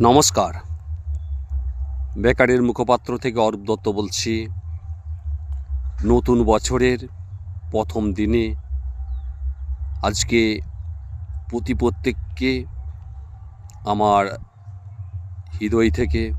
নমস্কার। বেকারের মুখপাত্র থেকে অরূপ দত্ত বলছি। নতুন বছরের প্রথম দিনে আজকে প্রতি প্রত্যেককে আমার হৃদয় থেকে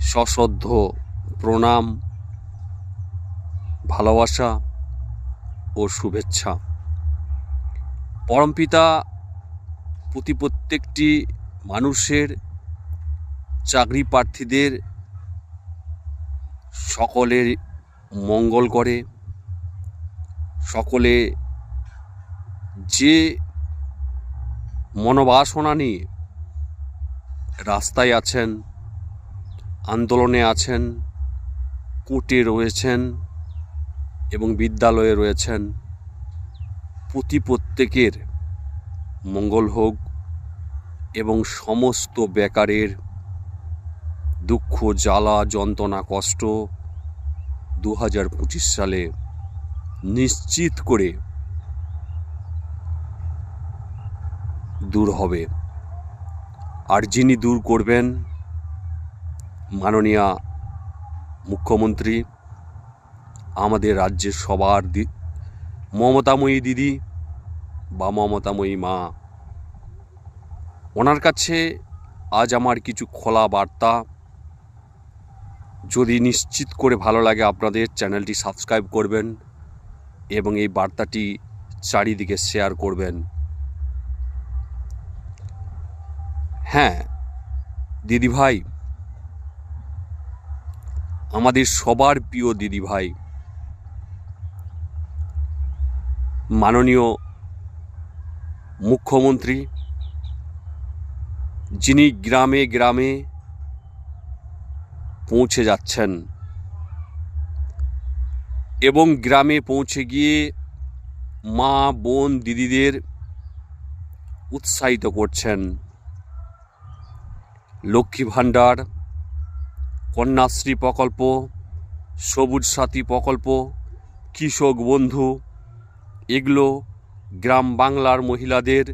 সশ্রদ্ধ প্রণাম, ভালোবাসা ও শুভেচ্ছা। পরমপিতা প্রতি প্রত্যেকটি মানুষের চাকরি প্রার্থীদের সকলের মঙ্গল করে। সকলে যে মনোবাসনা নিয়ে রাস্তায় আছেন, আন্দোলনে আছেন, কোর্টে রয়েছেন এবং বিদ্যালয়ে রয়েছেন, প্রতি প্রত্যেকের মঙ্গল হোক এবং সমস্ত বেকারের দুঃখ, জ্বালা, যন্ত্রণা, কষ্ট দু হাজার পঁচিশ সালে নিশ্চিত করে দূর হবে। আর যিনি দূর করবেন, মাননীয়া মুখ্যমন্ত্রী, আমাদের রাজ্যের সবার দি, মমতাময়ী দিদি বা মমতাময়ী মা। ওনার কাছে আজ আমার কিছু খোলা বার্তা। যদি নিশ্চিত করে ভালো লাগে আপনাদের চ্যানেলটি সাবস্ক্রাইব করবেন এবং এই বার্তাটি চারিদিকে শেয়ার করবেন। হ্যাঁ দিদিভাই আমাদের সবার প্রিয় দিদিভাই মাননীয় মুখ্যমন্ত্রী, যিনি গ্রামে গ্রামে পৌঁছে যাচ্ছেন এবং গ্রামে পৌঁছে গিয়ে মা, বোন, দিদিদের উৎসাহিত করছেন। লক্ষ্মী ভাণ্ডার, কন্যাশ্রী প্রকল্প, সবুজ সাথী প্রকল্প, কৃষক বন্ধু, এগুলো গ্রাম বাংলার মহিলাদের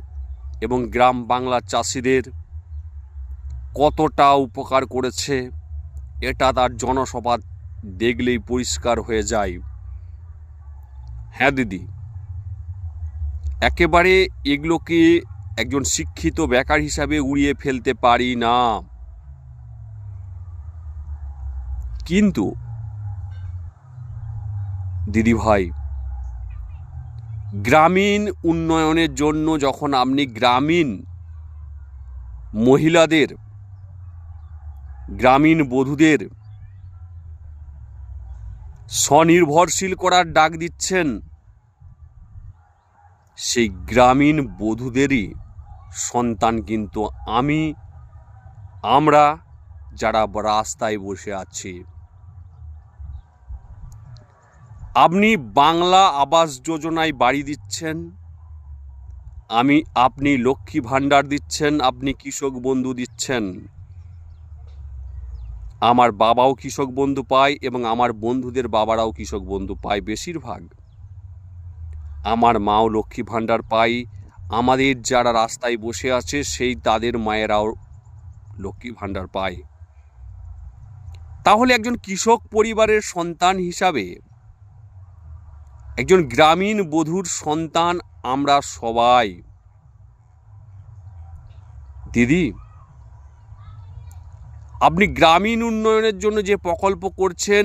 এবং গ্রাম বাংলার চাষিদের কতটা উপকার করেছে, এটা তার জনসভা দেখলেই পরিষ্কার হয়ে যায়। হ্যাঁ দিদি, একেবারে এগুলোকে একজন শিক্ষিত বেকার হিসাবে উড়িয়ে ফেলতে পারি না। কিন্তু দিদিভাই গ্রামীণ উন্নয়নের জন্য যখন আপনি গ্রামীণ মহিলাদের, গ্রামীণ বধূদের স্বনির্ভরশীল করার ডাক দিচ্ছেন, সেই গ্রামীণ বধূদেরই সন্তান কিন্তু আমি, আমরা যারা রাস্তায় বসে আছি। আপনি বাংলা আবাস যোজনায় বাড়ি দিচ্ছেন, আমি, আপনি লক্ষ্মী ভাণ্ডার দিচ্ছেন, আপনি কৃষক বন্ধু দিচ্ছেন। আমার বাবাও কৃষক বন্ধু পায় এবং আমার বন্ধুদের বাবারাও কৃষক বন্ধু পায় বেশিরভাগ। আমার মাও লক্ষ্মী ভাণ্ডার পাই আমাদের যারা রাস্তায় বসে আছে, সেই তাদের মায়েরাও লক্ষ্মী ভাণ্ডার পায়। তাহলে একজন কৃষক পরিবারের সন্তান হিসাবে একজন গ্রামীণ বধূর সন্তান আমরা সবাই। দিদি, আপনি গ্রামীণ উন্নয়নের জন্য যে প্রকল্প করছেন,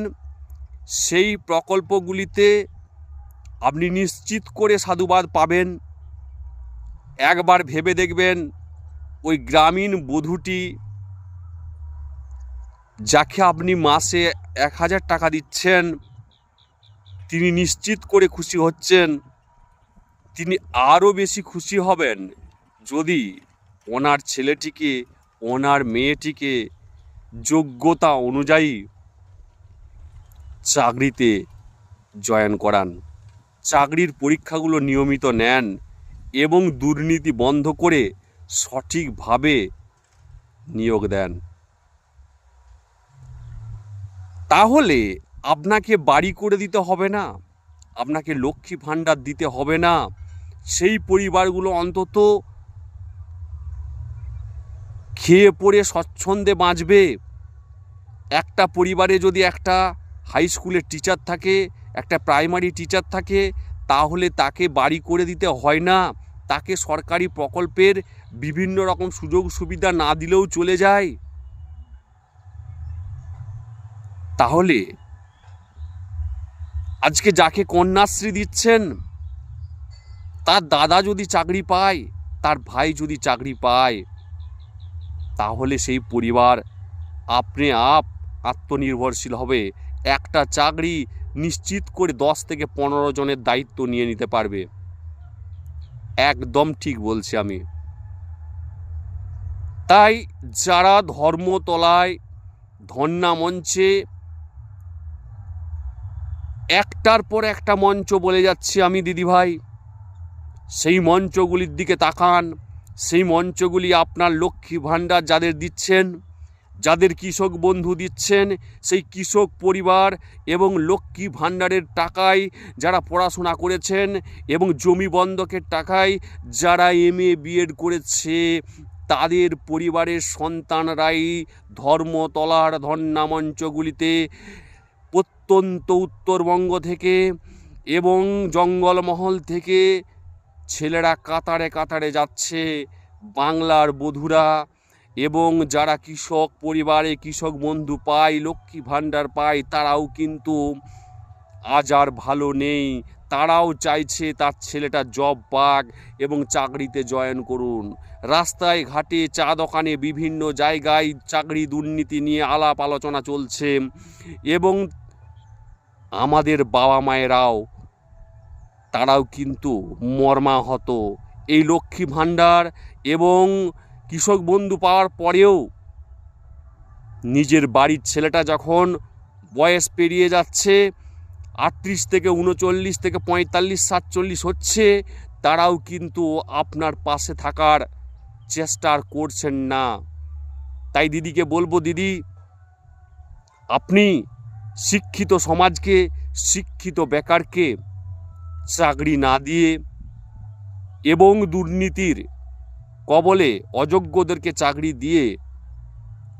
সেই প্রকল্পগুলিতে আপনি নিশ্চিত করে সাধুবাদ পাবেন। একবার ভেবে দেখবেন, ওই গ্রামীণ বধূটি যাকে আপনি মাসে এক হাজার টাকা দিচ্ছেন তিনি নিশ্চিত করে খুশি হচ্ছেন। তিনি আরও বেশি খুশি হবেন যদি ওনার ছেলেটিকে, ওনার মেয়েটিকে যোগ্যতা অনুযায়ী চাকরিতে জয়েন করান। চাকরির পরীক্ষাগুলো নিয়মিত নেন এবং দুর্নীতি বন্ধ করে সঠিকভাবে নিয়োগ দেন। তাহলে আপনাকে বাড়ি করে দিতে হবে না, আপনাকে লক্ষ্মী ভাণ্ডার দিতে হবে না, সেই পরিবারগুলো অন্তত খেয়ে পড়ে স্বচ্ছন্দে বাঁচবে। একটা পরিবারে যদি একটা হাই স্কুলের টিচার থাকে, একটা প্রাইমারি টিচার থাকে, তাহলে তাকে বাড়ি করে দিতে হয় না। তাকে সরকারি প্রকল্পের বিভিন্ন রকম সুযোগ সুবিধা না দিলেও চলে যায়। তাহলে আজকে যাকে কন্যাশ্রী দিচ্ছেন, তার দাদা যদি চাকরি পায়, তার ভাই যদি চাকরি পায়, তাহলে সেই পরিবার আপনি আপ আত্মনির্ভরশীল হবে। একটা চাকরি নিশ্চিত করে দশ থেকে পনেরো জনের দায়িত্ব নিয়ে নিতে পারবে। একদম ঠিক বলছি আমি। তাই যারা ধর্মতলায় ধন্যা মঞ্চে একটার পর একটা মঞ্চ বলে যাচ্ছি আমি, দিদিভাই। সেই মঞ্চগুলির দিকে তাকান। সেই মঞ্চগুলি আপনার লক্ষ্মী ভাণ্ডার যাদের দিচ্ছেন, যাদের কৃষক বন্ধু দিচ্ছেন, সেই কৃষক পরিবার এবং লক্ষ্মী ভাণ্ডারের টাকায় যারা পড়াশোনা করেছেন এবং জমি বন্ধকের টাকায় যারা এম এ বিএড করেছে, তাদের পরিবারের সন্তানরাই ধর্মতলার ধর্ণা প্রত্যন্ত উত্তরবঙ্গ থেকে এবং জঙ্গলমহল থেকে ছেলেরা কাতারে কাতারে যাচ্ছে বাংলার বধুরা এবং যারা কৃষক পরিবারে কৃষক বন্ধু পায়, লক্ষ্মী ভাণ্ডার পায়, তারাও কিন্তু আজ আর ভালো নেই। তারাও চাইছে তার ছেলেটা জব পাক এবং চাকরিতে জয়েন করুন। রাস্তায়, ঘাটে, চা দোকানে বিভিন্ন জায়গায় চাকরি দুর্নীতি নিয়ে আলাপ আলোচনা চলছে এবং আমাদের বাবা মায়েরাও, তারাও কিন্তু মর্মাহত। এই লক্ষ্মী ভাণ্ডার এবং কৃষক বন্ধু পাওয়ার পরেও নিজের বাড়ির ছেলেটা যখন বয়স পেরিয়ে যাচ্ছে, আটত্রিশ থেকে উনচল্লিশ থেকে পঁয়তাল্লিশ, সাতচল্লিশ হচ্ছে, তারাও কিন্তু আপনার পাশে থাকার চেষ্টা আর করছেন না। তাই দিদিকে বলব, দিদি, আপনি শিক্ষিত সমাজকে, শিক্ষিত বেকারকে চাকরি না দিয়ে এবং দুর্নীতির কবলে অযোগ্যদেরকে চাকরি দিয়ে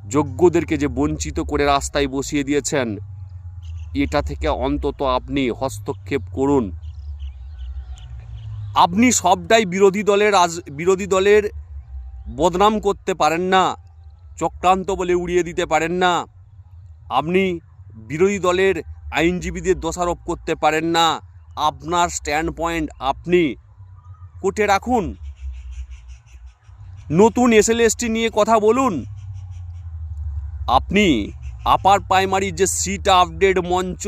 যোগ্যদেরকে যে বঞ্চিত করে রাস্তায় বসিয়ে দিয়েছেন, এটা থেকে অন্তত আপনি হস্তক্ষেপ করুন। আপনি সবটাই বিরোধী দলের রাজ বিরোধী দলের বদনাম করতে পারেন না, চক্রান্ত বলে উড়িয়ে দিতে পারেন না। আপনি বিরোধী দলের আইনজীবীদের দোষারোপ করতে পারেন না। আপনার স্ট্যান্ড পয়েন্ট আপনি কোটে রাখুন। নতুন এসএলএসটি নিয়ে কথা বলুন। আপনি আপার প্রাইমারির যে সিট আপডেট মঞ্চ,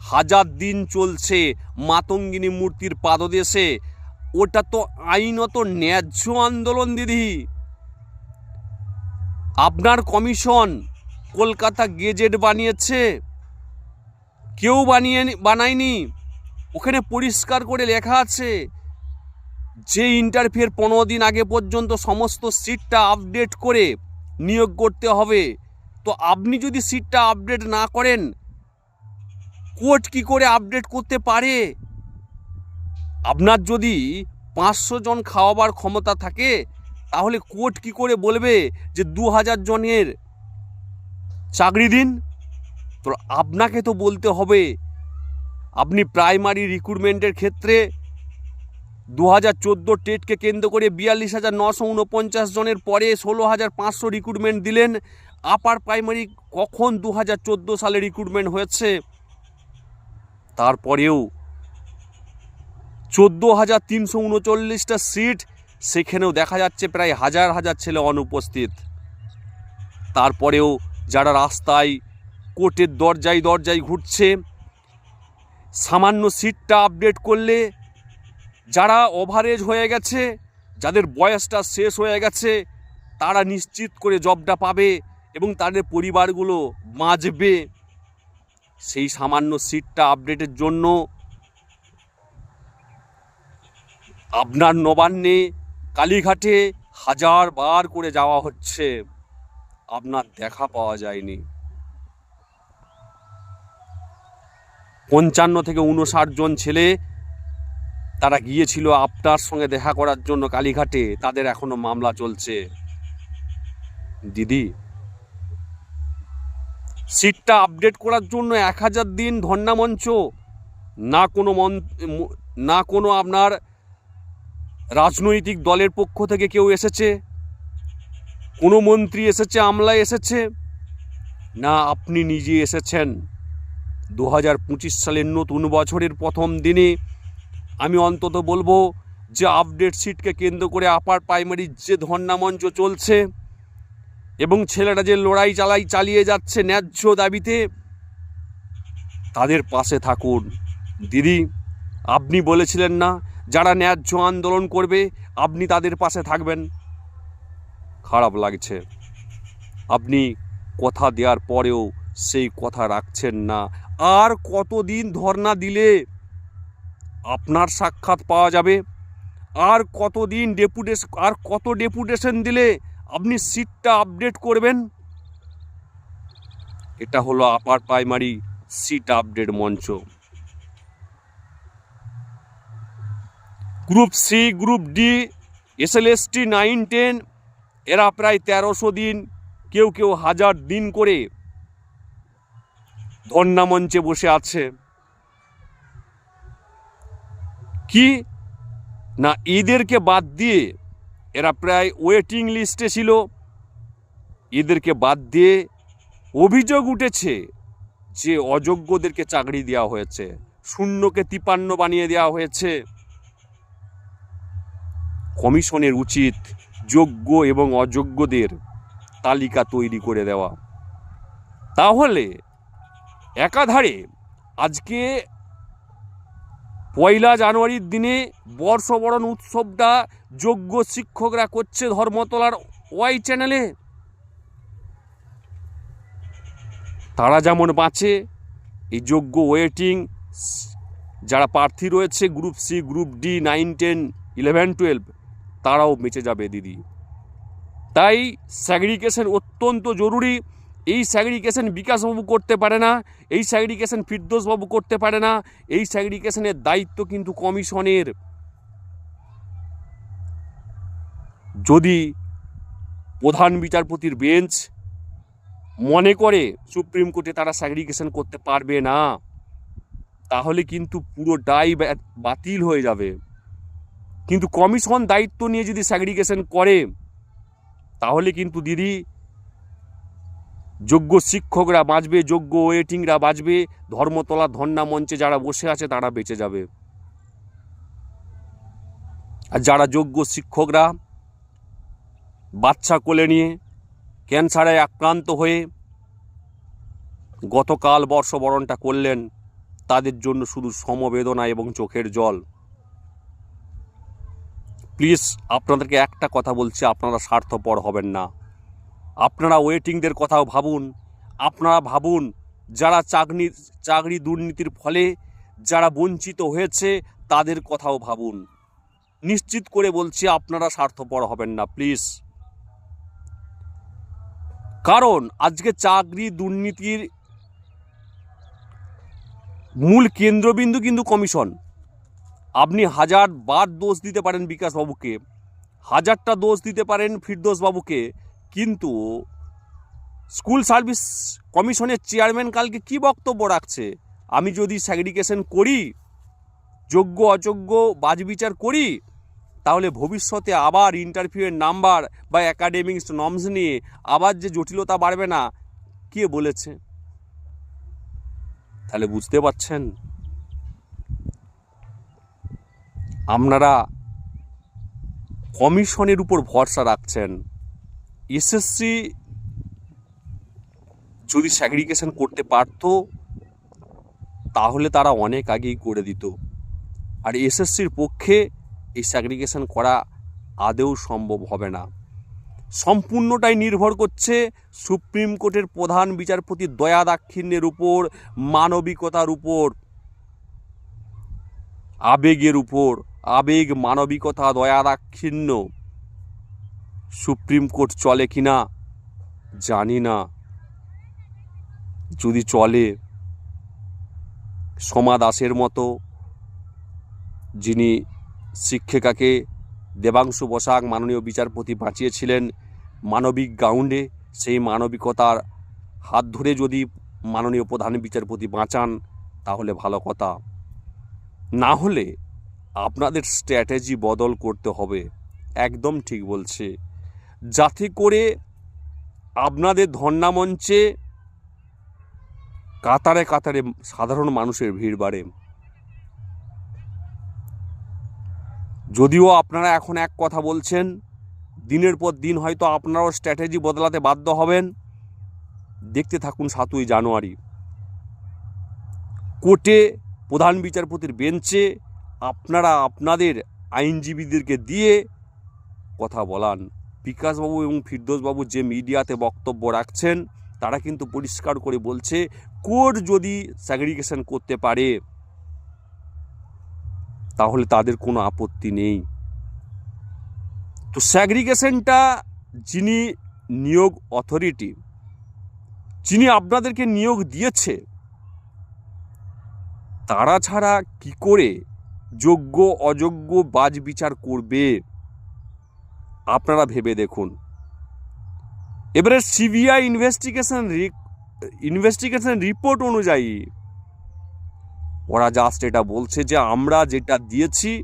হাজার দিন চলছে মাতঙ্গিনী মূর্তির পাদদেশে, ওটা তো আইনত ন্যায্য আন্দোলন, দিদি। আপনার কমিশন কলকাতা গেজেট বানিয়েছে। কেউ বানিয়ে বানায়নি। ওখানে পরিষ্কার করে লেখা আছে, যে ইন্টারফের পনেরো দিন আগে পর্যন্ত সমস্ত সিটটা আপডেট করে নিয়োগ করতে হবে। তো আপনি যদি সিটটা আপডেট না করেন, কোর্ট কি করে আপডেট করতে পারে? আপনার যদি পাঁচশো জন খাওয়াবার ক্ষমতা থাকে, তাহলে কোর্ট কি করে বলবে যে দু হাজার জনের চাকরি দিন। তো আপনাকে তো বলতে হবে, আপনি প্রাইমারি রিক্রুটমেন্টের ক্ষেত্রে দু হাজার চোদ্দ টেটকে কেন্দ্র করে বিয়াল্লিশ হাজার নশো উনপঞ্চাশ জনের পরে ষোলো হাজার পাঁচশো রিক্রুটমেন্ট দিলেন। আপার প্রাইমারি কখন দু হাজার চোদ্দ সালে রিক্রুটমেন্ট হয়েছে? তারপরেও চোদ্দ হাজার তিনশো উনচল্লিশটা সিট, সেখানেও দেখা যাচ্ছে প্রায় হাজার হাজার ছেলে অনুপস্থিত। তারপরেও যারা রাস্তায় কোর্টের দরজায় দরজায় ঘুরছে, সামান্য সিটটা আপডেট করলে যারা ওভারেজ হয়ে গেছে, যাদের বয়সটা শেষ হয়ে গেছে, তারা নিশ্চিত করে জবটা পাবে এবং তাদের পরিবারগুলো বাঁচবে। সেই সামান্য সিটটা আপডেটের জন্য আপনার নবান্নে কালীঘাটে হাজার বার করে যাওয়া হচ্ছে। আপনার দেখা পাওয়া যায়নি। পঞ্চান্ন থেকে উনষাট জন ছেলে তারা গিয়েছিল আপনার সঙ্গে দেখা করার জন্য কালীঘাটে। তাদের এখনও মামলা চলছে। দিদি, সিটটা আপডেট করার জন্য এক হাজার দিন ধর্ণা মঞ্চ। না কোনো মন, না কোনো আপনার রাজনৈতিক দলের পক্ষ থেকে কেউ এসেছে। কোনো মন্ত্রী এসেছে, আমলায় এসেছে? না, আপনি নিজে এসেছেন। দু হাজার পঁচিশ সালের নতুন বছরের প্রথম দিনে আমি অন্তত বলব যে আপডেট সিটকে কেন্দ্র করে আপার প্রাইমারির যে ধর্ণা মঞ্চ চলছে এবং ছেলেরা যে লড়াই চালাই চালিয়ে যাচ্ছে ন্যায্য দাবিতে, তাদের পাশে থাকুন। দিদি, আপনি বলেছিলেন না, যারা ন্যায্য আন্দোলন করবে, আপনি তাদের পাশে থাকবেন। খারাপ লাগছে। আপনি কথা দেওয়ার পরেও সেই কথা রাখছেন না। আর কতদিন ধর্ণা দিলে আপনার সাক্ষাৎ পাওয়া যাবে? আর কতদিন ডেপুটেশন আর কত ডেপুটেশন দিলে আপনি সিটটা আপডেট করবেন? এটা হলো আপার প্রাইমারি সিট আপডেট মঞ্চ। Group C group D SLST nine ten এরা প্রায় তেরোশো দিন কেউ কেউ হাজার দিন করে ধর্ণা মঞ্চে বসে আছে। কি? না এদেরকে বাদ দিয়ে এরা প্রায় ওয়েটিং লিস্টে ছিল। এদেরকে বাদ দিয়ে অভিযোগ উঠেছে যে অযোগ্যদেরকে চাকরি দেওয়া হয়েছে, শূন্যকে তিপান্ন বানিয়ে দেওয়া হয়েছে। কমিশনের উচিত যোগ্য এবং অযোগ্যদের তালিকা তৈরি করে দেওয়া। তাহলে একাধারে আজকে পয়লা জানুয়ারির দিনে বর্ষবরণ উৎসবটা যোগ্য শিক্ষকরা করছে ধর্মতলার ওয়াই চ্যানেলে। তারা যেমন বাঁচে, এই যোগ্য ওয়েটিং যারা প্রার্থী রয়েছে, group C, group D, nine, ten, eleven, twelve তারাও বেঁচে যাবে, দিদি। তাই স্যাগ্রিগেশন অত্যন্ত জরুরি। এই স্যাগ্রিগেশন বিকাশবাবু করতে পারে না, এই স্যাগ্রিগেশন ফিরদোসবাবু করতে পারে না, এই স্যাগ্রিগেশনের দায়িত্ব কিন্তু কমিশনের। যদি প্রধান বিচারপতির বেঞ্চ মনে করে সুপ্রিম কোর্টে তারা স্যাগ্রিগেশন করতে পারবে না, তাহলে কিন্তু পুরোটাই ব্যা- বাতিল হয়ে যাবে। কিন্তু কমিশন দায়িত্ব নিয়ে যদি স্যাগ্রিগেশন করে, তাহলে কিন্তু দিদি যোগ্য শিক্ষকরা বাঁচবে, যোগ্য ওয়েটিংরা বাঁচবে ধর্মতলা ধর্ণা মঞ্চে যারা বসে আছে তারা বেঁচে যাবে। আর যারা যোগ্য শিক্ষকরা বাচ্চা কোলে নিয়ে ক্যান্সারে আক্রান্ত হয়ে গতকাল বর্ষবরণটা করলেন, তাদের জন্য শুধু সমবেদনা এবং চোখের জল। প্লিজ আপনাদেরকে একটা কথা বলছি, আপনারা স্বার্থপর হবেন না। আপনারা ওয়েটিংদের কথাও ভাবুন, আপনারা ভাবুন যারা চাকরি চাকরি দুর্নীতির ফলে যারা বঞ্চিত হয়েছে, তাদের কথাও ভাবুন। নিশ্চিত করে বলছি, আপনারা স্বার্থপর হবেন না, প্লিজ। কারণ আজকে চাকরি দুর্নীতির মূল কেন্দ্রবিন্দু কিন্তু কমিশন। আপনি হাজার বার দোষ দিতে পারেন বিকাশবাবুকে হাজারটা দোষ দিতে পারেন ফিরদোসবাবুকে কিন্তু স্কুল সার্ভিস কমিশনের চেয়ারম্যান কালকে কি বক্তব্য রাখছে? আমি যদি স্যাগ্রিগেশন করি, যোগ্য, অযোগ্য, বাজবিচার করি, তাহলে ভবিষ্যতে আবার ইন্টারভিউয়ের নাম্বার বা একাডেমিক্স নর্মস নিয়ে আবার যে জটিলতা বাড়বে না, কে বলেছে? তাহলে বুঝতে পারছেন? আপনারা কমিশনের উপর ভরসা রাখছেন। এসএসসি যদি স্যাগ্রিগেশন করতে পারতো, তাহলে তারা অনেক আগেই করে দিত। আর এসএসসির পক্ষে এই স্যাগ্রিগেশন করা আদেও সম্ভব হবে না। সম্পূর্ণটাই নির্ভর করছে সুপ্রিম কোর্টের প্রধান বিচারপতি দয়া দাক্ষিণ্যের উপর, মানবিকতার উপর, আবেগের উপর। আবেগ মানবিকতা দয়া দাক্ষিণ্য সুপ্রিম কোর্ট চলে কি না, জানি না। যদি চলে, সোমা দাসের মতো, যিনি শিক্ষিকাকে দেবাংশু বসাক মাননীয় বিচারপতি বাঁচিয়েছিলেন মানবিক গ্রাউন্ডে, সেই মানবিকতার হাত ধরে যদি মাননীয় প্রধান বিচারপতি বাঁচান, তাহলে ভালো কথা। না হলে আপনাদের স্ট্র্যাটেজি বদল করতে হবে। একদম ঠিক বলছে। যাতে করে আপনাদের ধর্নামঞ্চে কাতারে কাতারে সাধারণ মানুষের ভিড় বাড়ে। যদিও আপনারা এখন এক কথা বলছেন, দিনের পর দিন হয়তো আপনারাও স্ট্র্যাটেজি বদলাতে বাধ্য হবেন। দেখতে থাকুন সাতই জানুয়ারি। কোর্টে প্রধান বিচারপতির বেঞ্চে আপনারা আপনাদের আইনজীবীদেরকে দিয়ে কথা বলান। বিকাশবাবু এবং ফিরদোসবাবু যে মিডিয়াতে বক্তব্য রাখছেন, তারা কিন্তু পরিষ্কার করে বলছে, কোর্ট যদি স্যাগ্রিগেশন করতে পারে, তাহলে তাদের কোনো আপত্তি নেই। তো স্যাগ্রিগেশনটা যিনি নিয়োগ অথরিটি যিনি আপনাদেরকে নিয়োগ দিয়েছে, তারা ছাড়া কি করে যোগ্য, অযোগ্য বাজ বিচার করবে। আপনারা ভেবে দেখুন। এবারে সিবিআই ইনভেস্টিগেশন ইনভেস্টিগেশন রিপোর্ট অনুযায়ী, ওরা জাস্ট এটা বলছে যে আমরা যেটা দিয়েছি,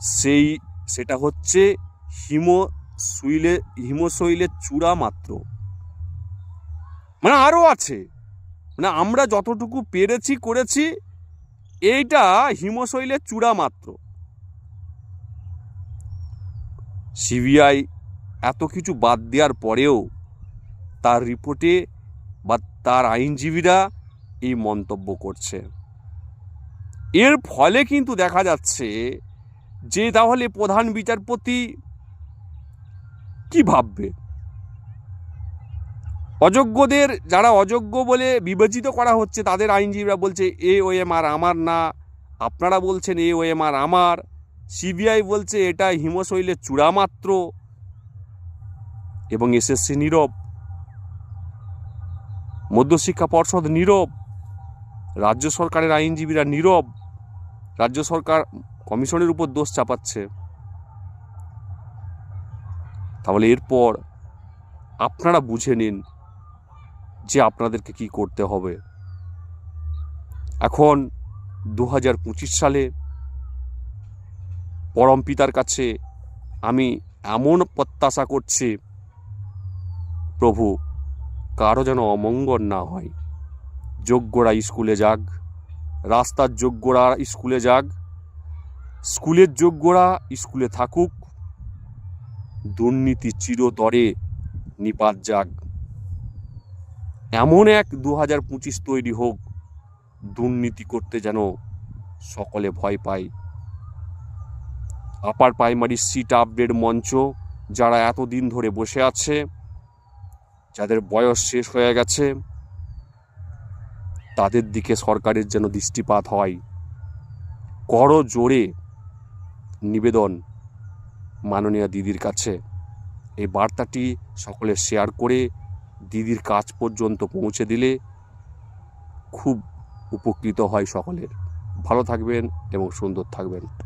সেই, সেটা হচ্ছে হিম হিমোসুইলে হিমোশৈলের চূড়া মাত্র। মানে আরও আছে। মানে আমরা যতটুকু পেরেছি, করেছি এইটা হিমশৈলের চূড়া মাত্র। সিবিআই এত কিছু বাদ দেওয়ার পরেও তার রিপোর্টে বা তার আইনজীবীরা এই মন্তব্য করছে। এর ফলে কিন্তু দেখা যাচ্ছে যে তাহলে প্রধান বিচারপতি কি ভাববে? অযোগ্যদের যারা অযোগ্য বলে বিবেচিত করা হচ্ছে, তাদের আইনজীবীরা বলছে, এ ও এম আর আমার না। আপনারা বলছেন, এ ও এম আর আমার। সিবিআই বলছে, এটা হিমশৈলের চূড়া মাত্র। এবং এসএসসি নীরব। মধ্যশিক্ষা পর্ষদ নীরব। রাজ্য সরকারের আইনজীবীরা নীরব। রাজ্য সরকার কমিশনের উপর দোষ চাপাচ্ছে। তাহলে এরপর আপনারা বুঝে নিন যে আপনাদেরকে কি করতে হবে। এখন দু হাজার পঁচিশ সালে পরম পিতার কাছে আমি এমন প্রত্যাশা করছি, প্রভু, কারও যেন অমঙ্গল না হয়। যোগ্যরা স্কুলে যাক, রাস্তার যোগ্যরা স্কুলে যাক, স্কুলের যোগ্যরা স্কুলে থাকুক, দুর্নীতি চিরতরে নিপাত যাক। এমন এক দু হাজার পঁচিশ তৈরি হোক, দুর্নীতি করতে যেন সকলে ভয় পায়। আপার প্রাইমারি সিট আপডেট মঞ্চ যারা এতদিন ধরে বসে আছে, যাদের বয়স শেষ হয়ে গেছে, তাদের দিকে সরকারের যেন দৃষ্টিপাত হয়। কর জোরে নিবেদন মাননীয় দিদির কাছে। এই বার্তাটি সকলে শেয়ার করে দিদির কাজ পর্যন্ত পৌঁছে দিলে খুব উপকৃত হয় সকলের। ভালো থাকবেন এবং সুন্দর থাকবেন।